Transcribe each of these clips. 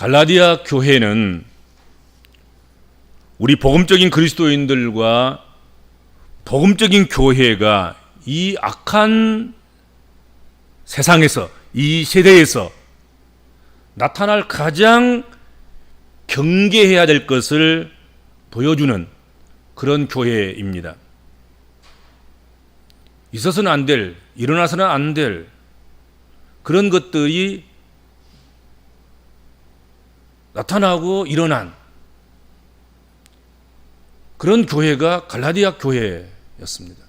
갈라디아 교회는 우리 복음적인 그리스도인들과 복음적인 교회가 이 악한 세상에서 이 세대에서 나타날 가장 경계해야 될 것을 보여주는 그런 교회입니다. 있어서는 안 될, 일어나서는 안 될 그런 것들이 나타나고 일어난 그런 교회가 갈라디아 교회였습니다.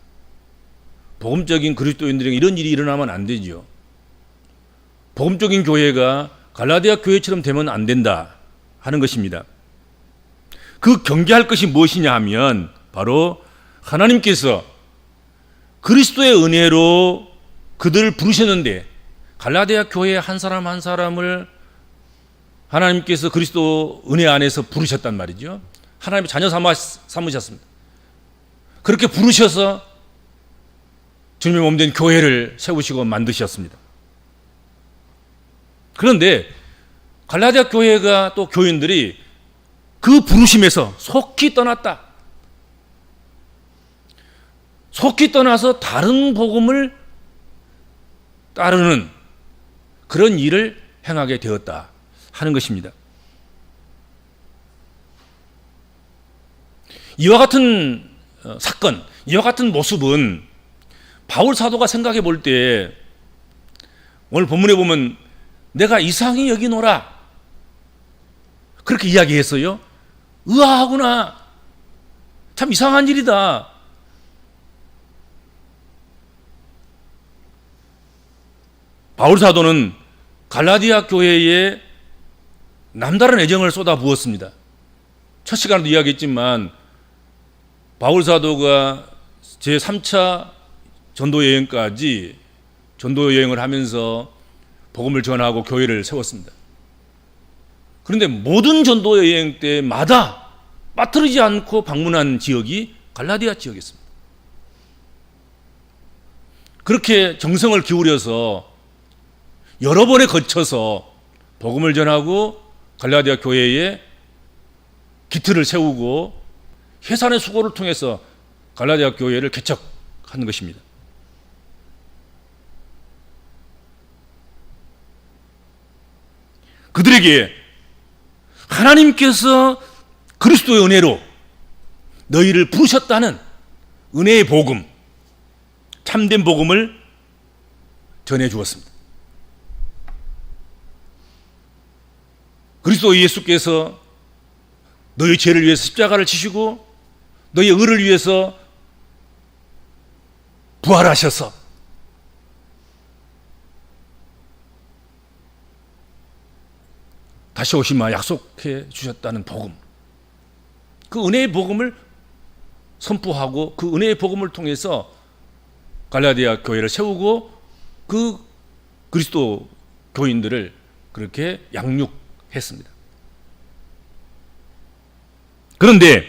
복음적인 그리스도인들에게 이런 일이 일어나면 안 되죠. 복음적인 교회가 갈라디아 교회처럼 되면 안 된다 하는 것입니다. 그 경계할 것이 무엇이냐 하면 바로 하나님께서 그리스도의 은혜로 그들을 부르셨는데 갈라디아 교회 한 사람 한 사람을 하나님께서 그리스도 은혜 안에서 부르셨단 말이죠. 하나님의 자녀 삼아, 삼으셨습니다. 그렇게 부르셔서 주님의 몸된 교회를 세우시고 만드셨습니다. 그런데 갈라디아 교회가 또 교인들이 그 부르심에서 속히 떠났다. 속히 떠나서 다른 복음을 따르는 그런 일을 행하게 되었다 하는 것입니다. 이와 같은 어, 사건, 이와 같은 모습은 바울 사도가 생각해 볼 때 오늘 본문에 보면 내가 이상히 여기노라 그렇게 이야기했어요. 의아하구나. 참 이상한 일이다. 바울 사도는 갈라디아 교회에 남다른 애정을 쏟아 부었습니다. 첫 시간에도 이야기했지만 바울 사도가 제 3차 전도 여행까지 전도 여행을 하면서 복음을 전하고 교회를 세웠습니다. 그런데 모든 전도 여행 때마다 빠뜨리지 않고 방문한 지역이 갈라디아 지역이었습니다. 그렇게 정성을 기울여서 여러 번에 거쳐서 복음을 전하고 갈라디아 교회에 기틀을 세우고 해산의 수고를 통해서 갈라디아 교회를 개척한 것입니다. 그들에게 하나님께서 그리스도의 은혜로 너희를 부르셨다는 은혜의 복음, 참된 복음을 전해 주었습니다. 그리스도 예수께서 너희 죄를 위해서 십자가를 지시고 너희 의를 위해서 부활하셔서 다시 오시마 약속해 주셨다는 복음. 그 은혜의 복음을 선포하고 그 은혜의 복음을 통해서 갈라디아 교회를 세우고 그 그리스도 교인들을 그렇게 양육 했습니다. 그런데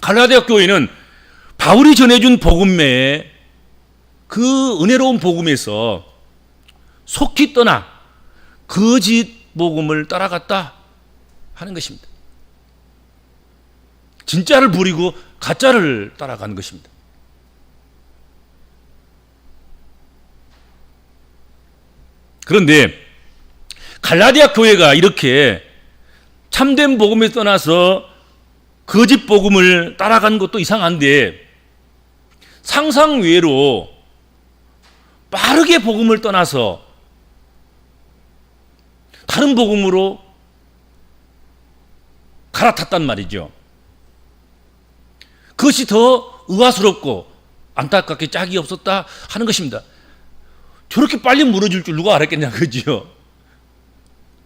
갈라디아 교회는 바울이 전해준 복음 외에 그 은혜로운 복음에서 속히 떠나 거짓 복음을 따라갔다 하는 것입니다. 진짜를 부리고 가짜를 따라가는 것입니다. 그런데 갈라디아 교회가 이렇게 참된 복음에 떠나서 거짓 복음을 따라간 것도 이상한데 상상 외로 빠르게 복음을 떠나서 다른 복음으로 갈아탔단 말이죠. 그것이 더 의아스럽고 안타깝게 짝이 없었다 하는 것입니다. 저렇게 빨리 무너질 줄 누가 알았겠냐, 그지요?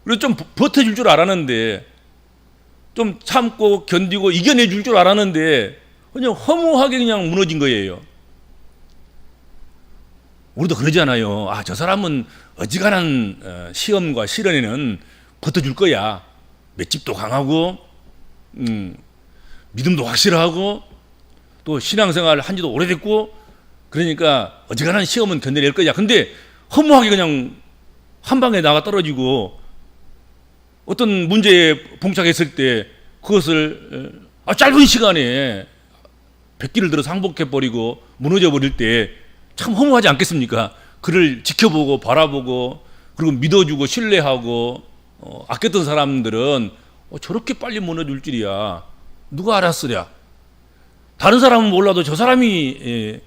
그래서 좀 버텨줄 줄 알았는데, 좀 참고 견디고 이겨내줄 줄 알았는데, 그냥 허무하게 그냥 무너진 거예요. 우리도 그러잖아요. 아, 저 사람은 어지간한 어, 시험과 시련에는 버텨줄 거야. 맷집도 강하고, 음, 믿음도 확실하고, 또 신앙생활 한 지도 오래됐고, 그러니까 어지간한 시험은 견뎌낼 거야. 근데 허무하게 그냥 한 방에 나가 떨어지고, 어떤 문제에 봉착했을 때 그것을 어, 아, 짧은 시간에 백기를 들어서 항복해 버리고 무너져 버릴 때 참 허무하지 않겠습니까? 그를 지켜보고 바라보고 그리고 믿어주고 신뢰하고 어, 아꼈던 사람들은 어, 저렇게 빨리 무너질 줄이야 누가 알았으랴? 다른 사람은 몰라도 저 사람이 예,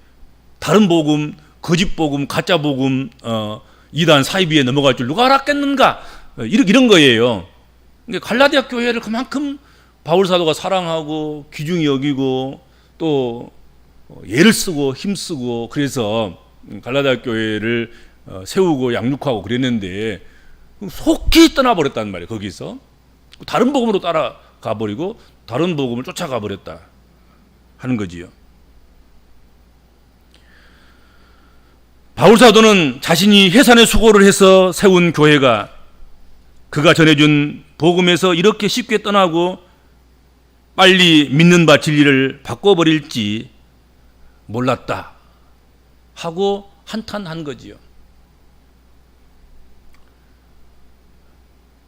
다른 복음, 거짓 복음, 가짜 복음, 어, 이단 사이비에 넘어갈 줄 누가 알았겠는가? 어, 이런 이런 거예요. 갈라디아 교회를 그만큼 바울 사도가 사랑하고 귀중히 여기고 또 어, 예를 쓰고 힘쓰고 그래서 갈라디아 교회를 어, 세우고 양육하고 그랬는데 속히 떠나버렸단 말이에요. 거기서 다른 복음으로 따라가 버리고 다른 복음을 쫓아가 버렸다 하는 거지요. 바울 사도는 자신이 해산의 수고를 해서 세운 교회가 그가 전해준 복음에서 이렇게 쉽게 떠나고 빨리 믿는 바 진리를 바꿔버릴지 몰랐다 하고 한탄한 거지요.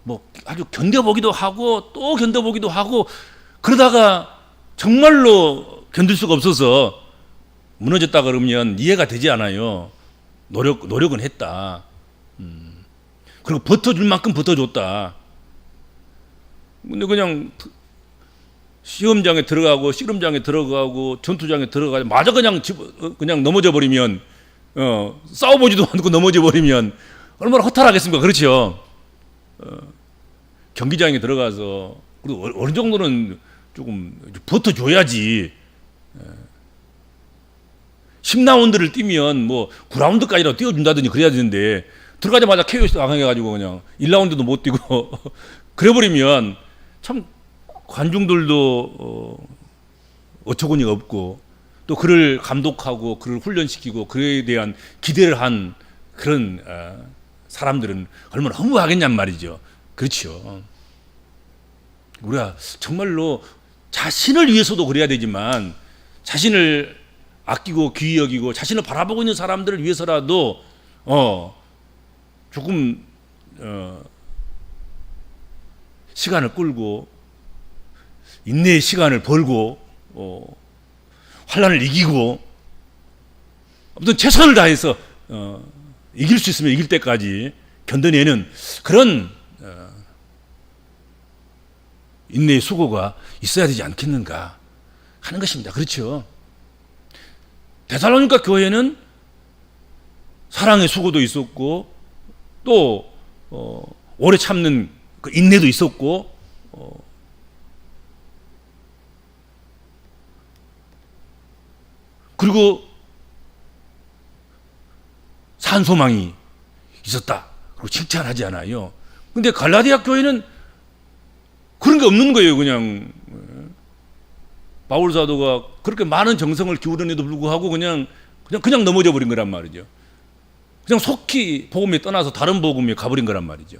뭐 아주 견뎌보기도 하고 또 견뎌보기도 하고 그러다가 정말로 견딜 수가 없어서 무너졌다 그러면 이해가 되지 않아요. 노력 노력은 했다. 음. 그리고 버텨줄 만큼 버텨줬다. 근데 그냥 시험장에 들어가고 씨름장에 들어가고 전투장에 들어가고 마저 그냥 집, 어, 그냥 넘어져 버리면 어, 싸워보지도 않고 넘어져 버리면 얼마나 허탈하겠습니까? 그렇죠. 어, 경기장에 들어가서 그리고 어- 어느 정도는 조금 버텨줘야지. 10라운드를 뛰면 뭐 9라운드까지라도 뛰어준다든지 그래야 되는데 들어가자마자 KO 당해가지고 그냥 1라운드도 못 뛰고 그래버리면 참 관중들도 어, 어처구니가 없고 또 그를 감독하고 그를 훈련시키고 그에 대한 기대를 한 그런 어, 사람들은 얼마나 허무하겠냔 말이죠. 그렇죠. 우리가 정말로 자신을 위해서도 그래야 되지만 자신을 아끼고 귀히 여기고 자신을 바라보고 있는 사람들을 위해서라도 어 조금 어 시간을 끌고 인내의 시간을 벌고 어 환란을 이기고 아무튼 최선을 다해서 어 이길 수 있으면 이길 때까지 견뎌내는 그런 어 인내의 수고가 있어야 되지 않겠는가 하는 것입니다. 그렇죠. 데살로니가 교회는 사랑의 수고도 있었고 또 어, 오래 참는 그 인내도 있었고 어, 그리고 산소망이 있었다. 그리고 칭찬하지 않아요. 근데 갈라디아 교회는 그런 게 없는 거예요, 그냥. 바울 사도가 그렇게 많은 정성을 기울여내도 불구하고 그냥 그냥 그냥 넘어져 버린 거란 말이죠. 그냥 속히 복음에 떠나서 다른 복음에 가버린 거란 말이죠.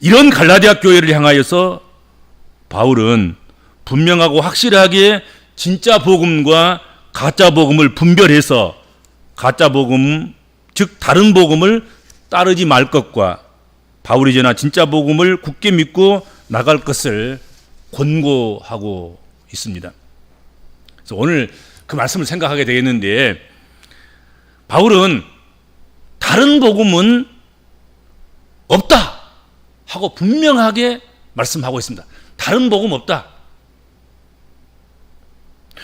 이런 갈라디아 교회를 향하여서 바울은 분명하고 확실하게 진짜 복음과 가짜 복음을 분별해서 가짜 복음 즉 다른 복음을 따르지 말 것과 바울이 전한 진짜 복음을 굳게 믿고 나갈 것을 권고하고 있습니다. 그래서 오늘 그 말씀을 생각하게 되겠는데 바울은 다른 복음은 없다 하고 분명하게 말씀하고 있습니다. 다른 복음 없다.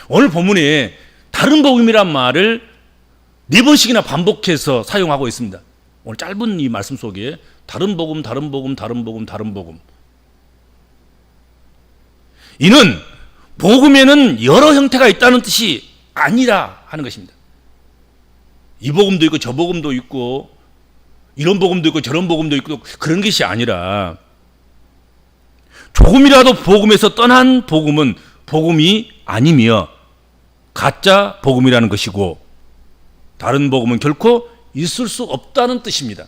오늘 본문에 다른 복음이란 말을 네 번씩이나 반복해서 사용하고 있습니다. 오늘 짧은 이 말씀 속에 다른 복음, 다른 복음, 다른 복음, 다른 복음. 이는 복음에는 여러 형태가 있다는 뜻이 아니라 하는 것입니다. 이 복음도 있고 저 복음도 있고 이런 복음도 있고 저런 복음도 있고 그런 것이 아니라 조금이라도 복음에서 떠난 복음은 복음이 아니며 가짜 복음이라는 것이고 다른 복음은 결코 있을 수 없다는 뜻입니다.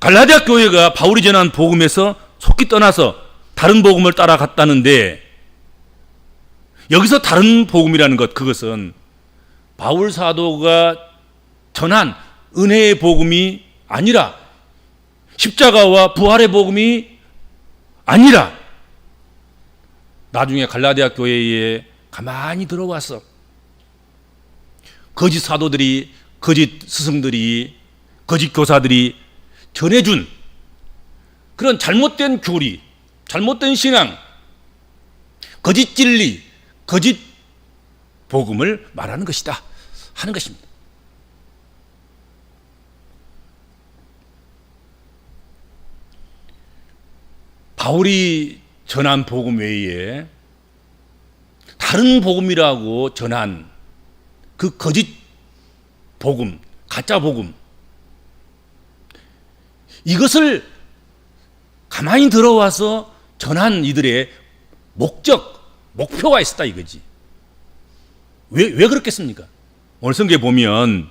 갈라디아 교회가 바울이 전한 복음에서 속기 떠나서 다른 복음을 따라갔다는데 여기서 다른 복음이라는 것 그것은 바울 사도가 전한 은혜의 복음이 아니라 십자가와 부활의 복음이 아니라 나중에 갈라디아 교회에 가만히 들어와서 거짓 사도들이 거짓 스승들이 거짓 교사들이 전해준 그런 잘못된 교리, 잘못된 신앙, 거짓 진리, 거짓 복음을 말하는 것이다 하는 것입니다. 바울이 전한 복음 외에 다른 복음이라고 전한 그 거짓 복음, 가짜 복음 이것을 가만히 들어와서 전한 이들의 목적, 목표가 있었다 이거지. 왜, 왜 그렇겠습니까? 오늘 성경에 보면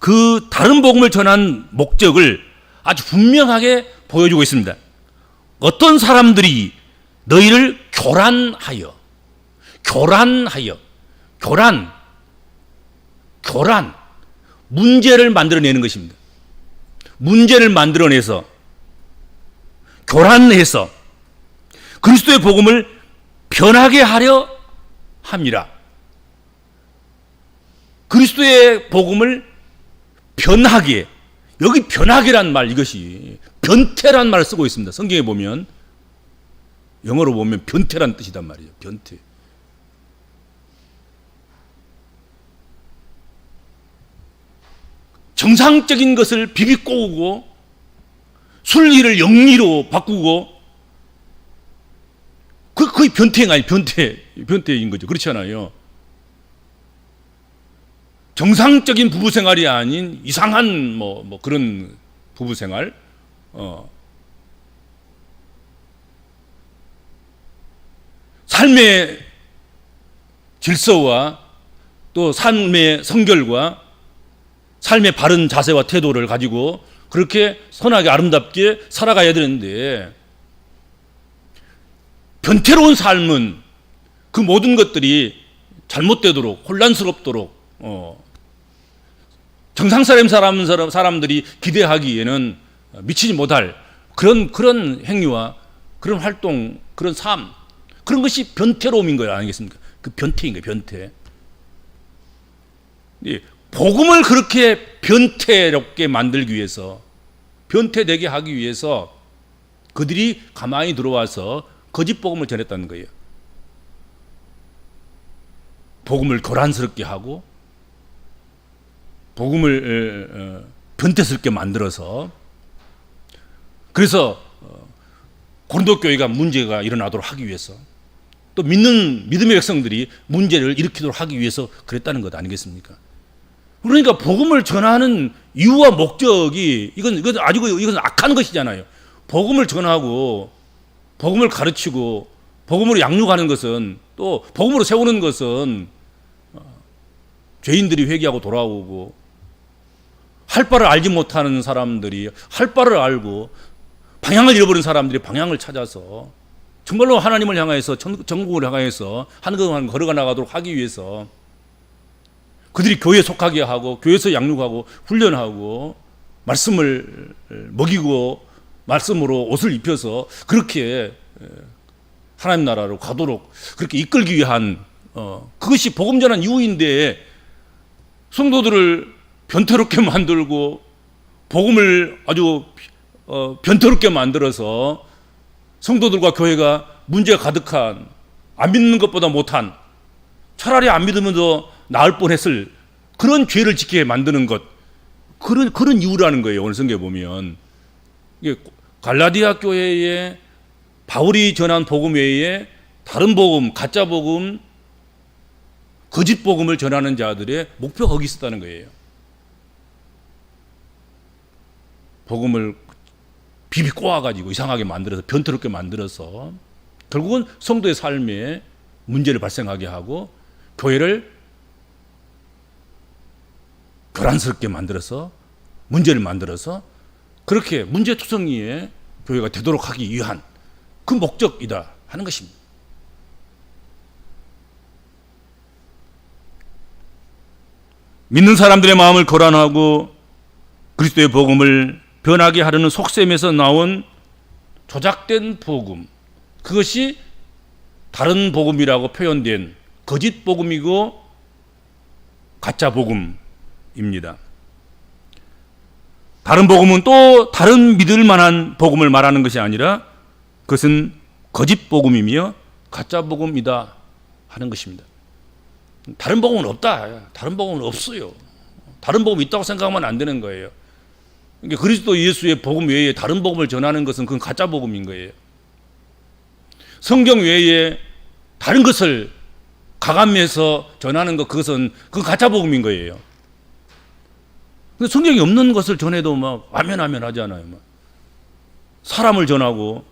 그 다른 복음을 전한 목적을 아주 분명하게 보여주고 있습니다. 어떤 사람들이 너희를 교란하여, 교란하여, 교란, 교란, 문제를 만들어내는 것입니다. 문제를 만들어내서, 교란해서, 그리스도의 복음을 변하게 하려 합니다. 그리스도의 복음을 변하게, 여기 변하게란 말 이것이 변태란 말을 쓰고 있습니다. 성경에 보면 영어로 보면 변태란 뜻이단 말이에요. 변태. 정상적인 것을 비비꼬고 순리를 영리로 바꾸고 그 거의 변태가 아니 변태 변태인 거죠. 그렇지 않아요. 정상적인 부부 생활이 아닌 이상한 뭐, 뭐 그런 부부 생활 어. 삶의 질서와 또 삶의 성결과 삶의 바른 자세와 태도를 가지고 그렇게 선하게 아름답게 살아가야 되는데 변태로운 삶은 그 모든 것들이 잘못되도록 혼란스럽도록 어, 정상 사람 사람 사람들이 기대하기에는 미치지 못할 그런 그런 행위와 그런 활동 그런 삶 그런 것이 변태로움인 거예요 아니겠습니까? 그 변태인 거예요 변태. 예, 복음을 그렇게 변태롭게 만들기 위해서 변태되게 하기 위해서 그들이 가만히 들어와서 거짓 복음을 전했다는 거예요. 복음을 교란스럽게 하고 복음을 변태스럽게 만들어서 그래서 어, 고린도 교회가 문제가 일어나도록 하기 위해서 또 믿는 믿음의 백성들이 문제를 일으키도록 하기 위해서 그랬다는 것 아니겠습니까? 그러니까 복음을 전하는 이유와 목적이 이건 이건 아주 이건 악한 것이잖아요. 복음을 전하고 복음을 가르치고 복음으로 양육하는 것은 또 복음으로 세우는 것은 죄인들이 회개하고 돌아오고 할 바를 알지 못하는 사람들이 할 바를 알고 방향을 잃어버린 사람들이 방향을 찾아서 정말로 하나님을 향하여서 전국을 향하여서 한 걸음 걸어가 나가도록 하기 위해서 그들이 교회에 속하게 하고 교회에서 양육하고 훈련하고 말씀을 먹이고 말씀으로 옷을 입혀서 그렇게 하나님 나라로 가도록 그렇게 이끌기 위한 어, 그것이 복음 전한 이유인데 성도들을 변태롭게 만들고 복음을 아주 어, 변태롭게 만들어서 성도들과 교회가 문제가 가득한 안 믿는 것보다 못한 차라리 안 믿으면 더 나을 뻔했을 그런 죄를 지게 만드는 것 그런 그런 이유라는 거예요 오늘 성경에 보면 이게 갈라디아 교회에 바울이 전한 복음 외에 다른 복음 가짜 복음 거짓 복음을 전하는 자들의 목표가 거기 있었다는 거예요. 복음을 비비 꼬아가지고 이상하게 만들어서 변태롭게 만들어서 결국은 성도의 삶에 문제를 발생하게 하고 교회를 교란스럽게 만들어서 문제를 만들어서 그렇게 문제 투성이의 교회가 되도록 하기 위한 그 목적이다 하는 것입니다. 믿는 사람들의 마음을 거란하고 그리스도의 복음을 변하게 하려는 속셈에서 나온 조작된 복음 그것이 다른 복음이라고 표현된 거짓 복음이고 가짜 복음 입니다. 다른 복음은 또 다른 믿을 만한 복음을 말하는 것이 아니라 그것은 거짓 복음이며 가짜 복음이다 하는 것입니다. 다른 복음은 없다. 다른 복음은 없어요. 다른 복음 있다고 생각하면 안 되는 거예요. 그러니까 그리스도 예수의 복음 외에 다른 복음을 전하는 것은 그건 가짜 복음인 거예요. 성경 외에 다른 것을 가감해서 전하는 것 그것은 그 가짜 복음인 거예요. 성경이 없는 것을 전해도 막 아멘 아멘 하잖아요. 막. 사람을 전하고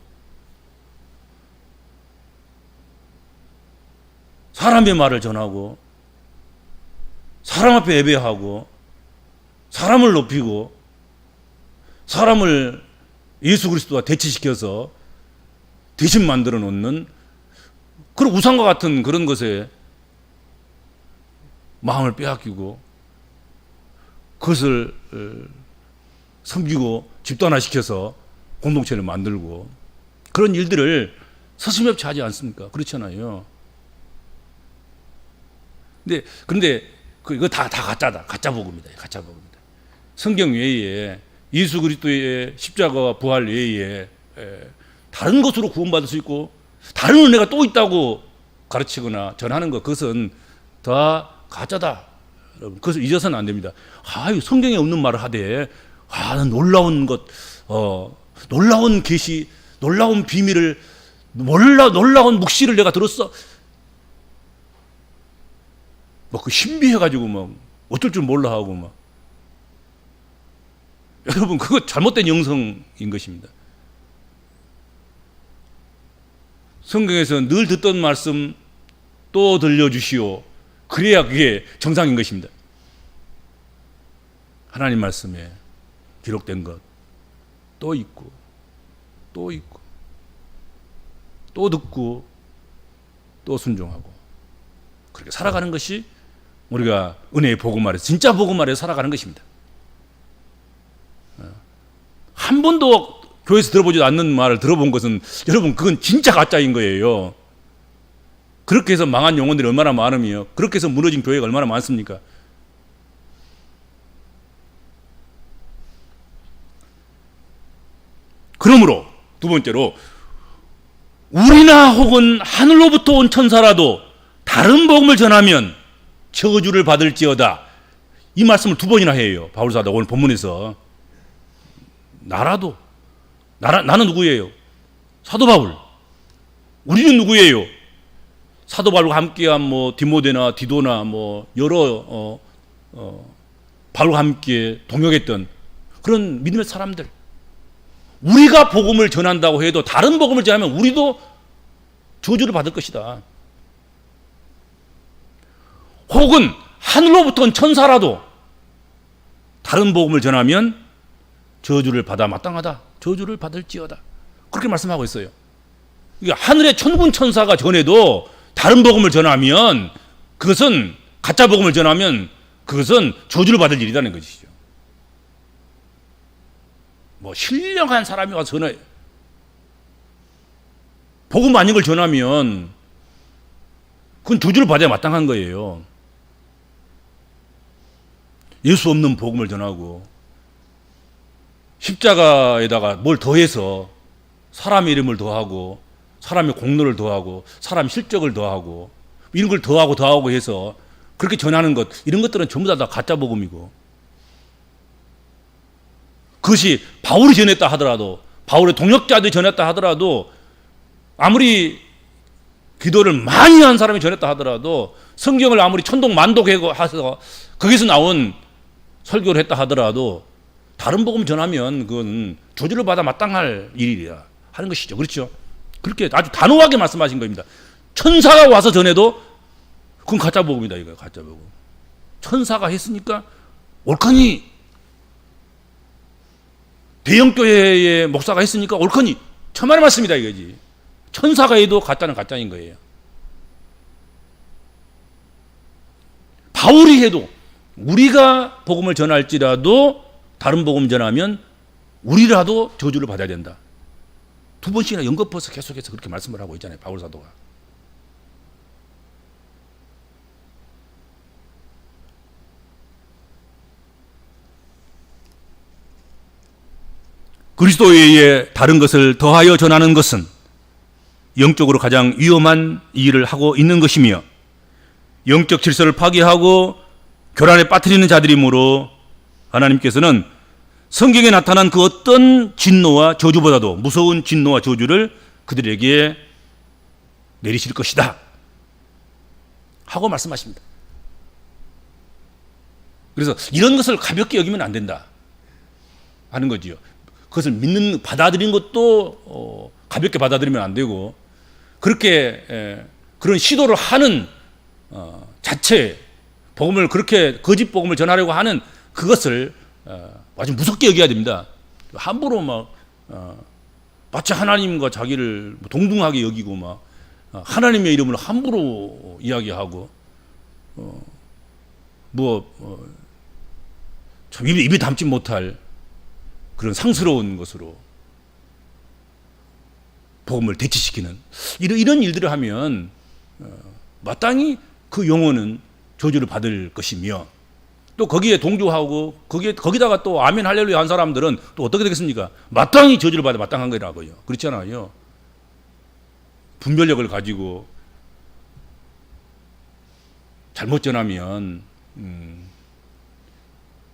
사람의 말을 전하고 사람 앞에 예배하고 사람을 높이고 사람을 예수 그리스도와 대치시켜서 대신 만들어 놓는 그런 우상과 같은 그런 것에 마음을 빼앗기고 그것을 어, 섬기고 집단화시켜서 공동체를 만들고 그런 일들을 서슴없이 하지 않습니까? 그렇잖아요. 근데 그런데 그 이거 다 다 가짜다. 가짜 복음이다. 가짜 복음이다. 성경 외에 예수 그리스도의 십자가와 부활 외에 에, 다른 것으로 구원받을 수 있고 다른 은혜가 또 있다고 가르치거나 전하는 것 그것은 다 가짜다. 여러분 그것을 잊어서는 안 됩니다. 아, 이 성경에 없는 말을 하되 아, 놀라운 것, 어, 놀라운 계시, 놀라운 비밀을 놀라 놀라운 묵시를 내가 들었어. 뭐그 신비해가지고 막 어쩔 줄 몰라 하고 막 여러분 그거 잘못된 영성인 것입니다. 성경에서 늘 듣던 말씀 또 들려주시오. 그래야 그게 정상인 것입니다. 하나님 말씀에 기록된 것 또 있고 또 있고 또 듣고 또 순종하고 그렇게 살아가는 것이 우리가 은혜의 복음 아래 진짜 복음 아래 살아가는 것입니다. 어. 한 번도 교회에서 들어보지도 않는 말을 들어본 것은 여러분 그건 진짜 가짜인 거예요. 그렇게 해서 망한 영혼들이 얼마나 많으며 그렇게 해서 무너진 교회가 얼마나 많습니까? 그러므로 두 번째로 우리나 혹은 하늘로부터 온 천사라도 다른 복음을 전하면 저주를 받을지어다. 이 말씀을 두 번이나 해요. 바울사도 오늘 본문에서 나라도 나라, 나는 누구예요? 사도 바울. 우리는 누구예요? 사도 바울과 함께한 뭐 디모데나 디도나 뭐 여러 어, 어, 바울과 함께 동역했던 그런 믿음의 사람들. 우리가 복음을 전한다고 해도 다른 복음을 전하면 우리도 저주를 받을 것이다. 혹은 하늘로부터 온 천사라도 다른 복음을 전하면 저주를 받아 마땅하다. 저주를 받을지어다. 그렇게 말씀하고 있어요. 이게 하늘의 천군 천사가 전해도 다른 복음을 전하면 그것은 가짜 복음을 전하면 그것은 저주를 받을 일이라는 것이죠. 뭐 신령한 사람이 와서 전해 복음 아닌 걸 전하면 그건 저주를 받아야 마땅한 거예요. 예수 없는 복음을 전하고 십자가에다가 뭘 더해서 사람의 이름을 더하고 사람의 공로를 더하고 사람 실적을 더하고 이런 걸 더하고 더하고 해서 그렇게 전하는 것 이런 것들은 전부 다, 다 가짜 복음이고 그것이 바울이 전했다 하더라도 바울의 동역자들이 전했다 하더라도 아무리 기도를 많이 한 사람이 전했다 하더라도 성경을 아무리 천독 만독해서 거기서 나온 설교를 했다 하더라도 다른 복음 전하면 그건 조주를 받아 마땅할 일이라 하는 것이죠. 그렇죠? 그렇게 아주 단호하게 말씀하신 겁니다. 천사가 와서 전해도 그건 가짜 복음이다 이거예요. 가짜 복음. 천사가 했으니까 옳거니 대형 교회의 목사가 했으니까 옳거니 천만의 말씀이다 이거지. 천사가 해도 가짜는 가짜인 거예요. 바울이 해도 우리가 복음을 전할지라도 다른 복음 전하면 우리라도 저주를 받아야 된다. 두 번씩이나 연거퍼서 계속해서 그렇게 말씀을 하고 있잖아요. 바울 사도가. 그리스도에 의해 다른 것을 더하여 전하는 것은 영적으로 가장 위험한 일을 하고 있는 것이며 영적 질서를 파괴하고 교란에 빠뜨리는 자들이므로 하나님께서는 성경에 나타난 그 어떤 진노와 저주보다도 무서운 진노와 저주를 그들에게 내리실 것이다. 하고 말씀하십니다. 그래서 이런 것을 가볍게 여기면 안 된다. 하는 거지요. 그것을 믿는, 받아들이는 것도 어, 가볍게 받아들이면 안 되고, 그렇게 에, 그런 시도를 하는 어, 자체, 복음을 그렇게 거짓 복음을 전하려고 하는 그것을 어, 아주 무섭게 여겨야 됩니다. 함부로 막 어, 마치 하나님과 자기를 뭐 동등하게 여기고 막 어, 하나님의 이름을 함부로 이야기하고 어, 뭐 어, 참 입에, 입에 담지 못할 그런 상스러운 것으로 복음을 대치시키는 이런, 이런 일들을 하면 어, 마땅히 그 영혼은 저주를 받을 것이며 또 거기에 동조하고 거기에 거기다가 또 아멘 할렐루야 한 사람들은 또 어떻게 되겠습니까? 마땅히 저주를 받아 마땅한 거라고요. 그렇잖아요. 분별력을 가지고 잘못 전하면 음,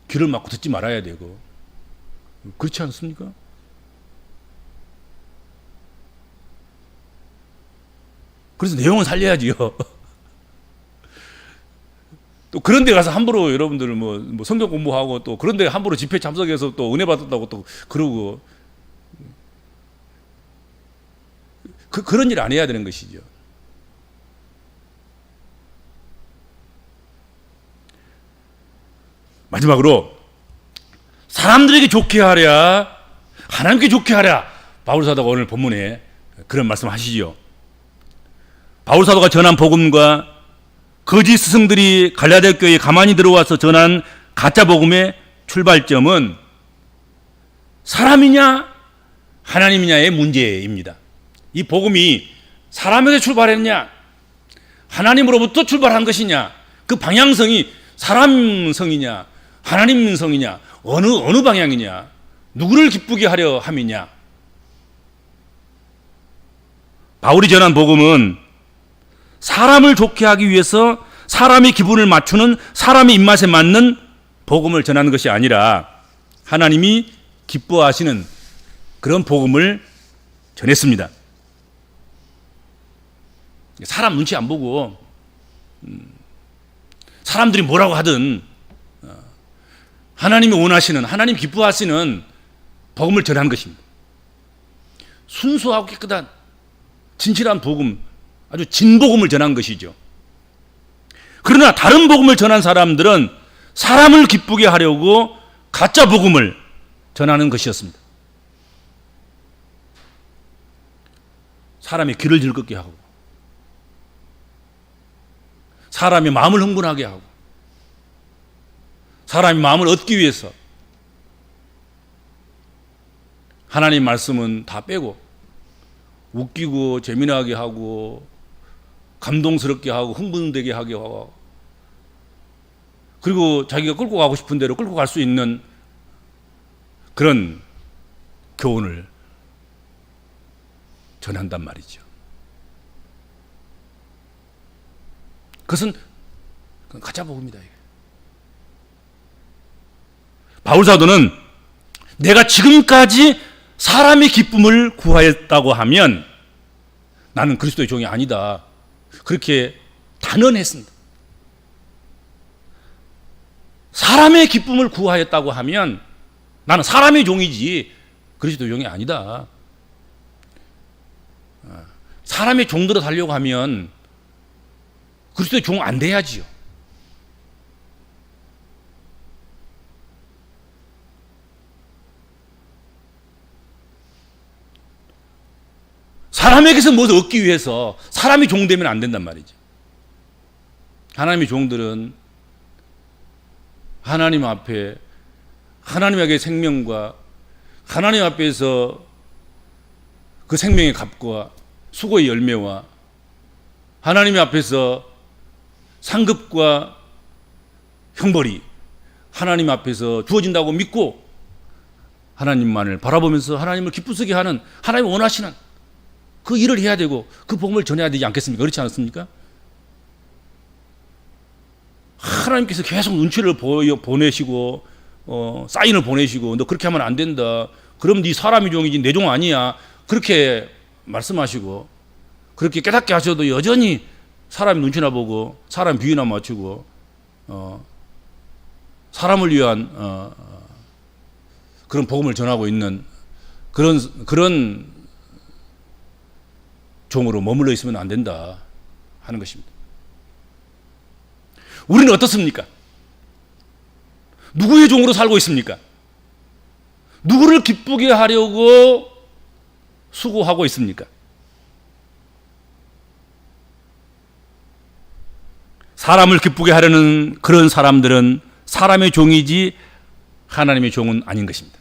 귀를 막고 듣지 말아야 되고 그렇지 않습니까? 그래서 내용은 살려야지요. 또 그런 데 가서 함부로 여러분들 뭐, 뭐 성경 공부하고 또 그런 데 함부로 집회 참석해서 또 은혜 받았다고 또 그러고 그, 그런 일 안 해야 되는 것이죠. 마지막으로 사람들에게 좋게 하랴 하나님께 좋게 하랴 바울 사도가 오늘 본문에 그런 말씀하시죠. 바울 사도가 전한 복음과 거짓 스승들이 갈라디아 교회에 가만히 들어와서 전한 가짜 복음의 출발점은 사람이냐 하나님이냐의 문제입니다. 이 복음이 사람에게 출발했냐 하나님으로부터 출발한 것이냐 그 방향성이 사람성이냐 하나님성이냐 어느 어느 방향이냐 누구를 기쁘게 하려 함이냐 바울이 전한 복음은 사람을 좋게 하기 위해서 사람의 기분을 맞추는 사람의 입맛에 맞는 복음을 전하는 것이 아니라 하나님이 기뻐하시는 그런 복음을 전했습니다. 사람 눈치 안 보고 음, 사람들이 뭐라고 하든 어, 하나님이 원하시는 하나님 기뻐하시는 복음을 전하는 것입니다. 순수하고 깨끗한 진실한 복음 아주 진복음을 전한 것이죠. 그러나 다른 복음을 전한 사람들은 사람을 기쁘게 하려고 가짜 복음을 전하는 것이었습니다. 사람의 귀를 즐겁게 하고 사람의 마음을 흥분하게 하고 사람의 마음을 얻기 위해서 하나님 말씀은 다 빼고 웃기고 재미나게 하고 감동스럽게 하고 흥분되게 하게 하고 그리고 자기가 끌고 가고 싶은 대로 끌고 갈 수 있는 그런 교훈을 전한단 말이죠. 그것은 가짜 복음이다. 바울 사도는 내가 지금까지 사람의 기쁨을 구하였다고 하면 나는 그리스도의 종이 아니다. 그렇게 단언했습니다. 사람의 기쁨을 구하였다고 하면 나는 사람의 종이지 그리스도 종이 아니다. 사람의 종들어 달려고 하면 그리스도의 종 안 돼야지요. 사람에게서 무엇을 얻기 위해서 사람이 종되면 안 된단 말이죠. 하나님의 종들은 하나님 앞에 하나님에게 생명과 하나님 앞에서 그 생명의 값과 수고의 열매와 하나님 앞에서 상급과 형벌이 하나님 앞에서 주어진다고 믿고 하나님만을 바라보면서 하나님을 기쁘시게 하는 하나님 원하시는 그 일을 해야 되고 그 복음을 전해야 되지 않겠습니까? 그렇지 않습니까? 하나님께서 계속 눈치를 보여, 보내시고 어, 사인을 보내시고 너 그렇게 하면 안 된다. 그럼 네 사람이 종이지 내 종 아니야. 그렇게 말씀하시고 그렇게 깨닫게 하셔도 여전히 사람 눈치나 보고 사람 비위나 맞추고 어, 사람을 위한 어, 어, 그런 복음을 전하고 있는 그런 그런 종으로 머물러 있으면 안 된다 하는 것입니다. 우리는 어떻습니까? 누구의 종으로 살고 있습니까? 누구를 기쁘게 하려고 수고하고 있습니까? 사람을 기쁘게 하려는 그런 사람들은 사람의 종이지 하나님의 종은 아닌 것입니다.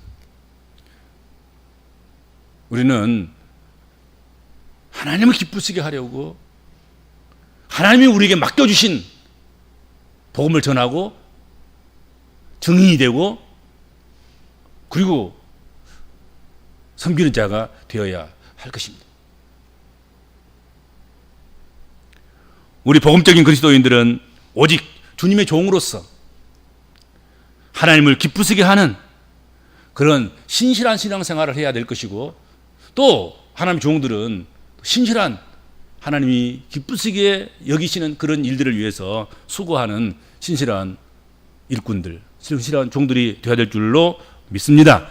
우리는 하나님을 기쁘시게 하려고 하나님이 우리에게 맡겨주신 복음을 전하고 증인이 되고 그리고 섬기는 자가 되어야 할 것입니다. 우리 복음적인 그리스도인들은 오직 주님의 종으로서 하나님을 기쁘시게 하는 그런 신실한 신앙생활을 해야 될 것이고 또 하나님 종들은 신실한 하나님이 기쁘시게 여기시는 그런 일들을 위해서 수고하는 신실한 일꾼들, 신실한 종들이 되어야 될 줄로 믿습니다.